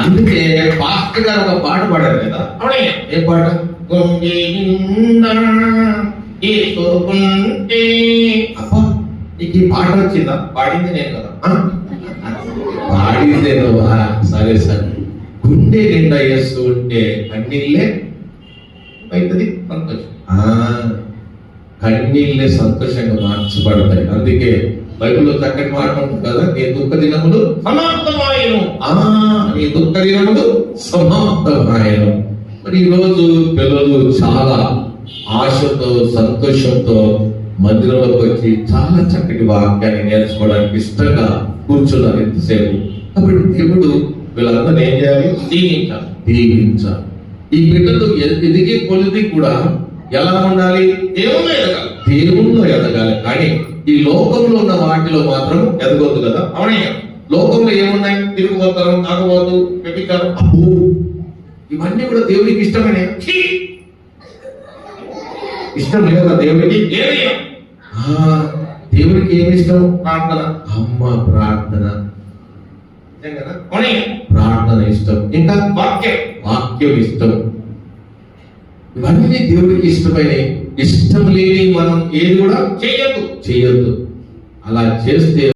అందుకే పాస్టర్ గారు ఒక పాట పాడారు కదా. అవునయ్యా ఏ పాట? గుండె ఏసుకుంటే అబ్బా నీకు ఈ పాట వచ్చిందా? పాడింది నేను కదా? పాడిందే నువ్వా సరే సరే. గుండె నిండా వేస్తూ ఉంటే కన్నీళ్ళే అవుతుంది సంతోషం కన్నీళ్ళే సంతోషంగా మార్చబడతాయి. అందుకే బైబిల్లో చక్కటి మాట ఉంటుంది కదా నీ దుఃఖ దినములు సమాప్తమాయను. ఆ నీ దుఃఖ దినములు సమాప్తమాయను. మరి ఈరోజు పిల్లలు చాలా ఆశతో సంతోషంతో మందిరంలోకి వచ్చి చాలా చక్కటి వాక్యాన్ని నేర్చుకోవడానికి ఇష్టంగా కూర్చున్నారు ఇంతసేపు. కాబట్టి దేవుడు వీళ్ళందరూ ఏం చేయాలి? దీవించాలి. దీవించాలి. ఈ బిడ్డలు ఎదిగే కొలిది కూడా ఎలా ఉండాలి. దేవుడు ఎదగాలి. దేవుణ్ణి ఎదగాలి. కానీ ఈ లోకంలో ఉన్న వాటిలో మాత్రం ఎదగొద్దు కదా? అవునయ్యా. లోకంలో ఏమున్నాయి? తిరుగుబోతారు తాగుబోతు వ్యభిచారం. అబ్బో! ఇవన్నీ కూడా దేవునికి ఇష్టమనే! ఇష్టం లేదా ఆ, దేవునికి ఏమి ఇష్టం? ప్రార్థన. అమ్మ ప్రార్థన. ప్రార్థన ఇష్టం. ఇంకా? వాక్యం. వాక్యం ఇష్టం. ఇవన్నీ దేవుడికి ఇష్టమైన ఇష్టం లేని మనం ఏది కూడా చేయొద్దు. చేయొద్దు. అలా చేస్తే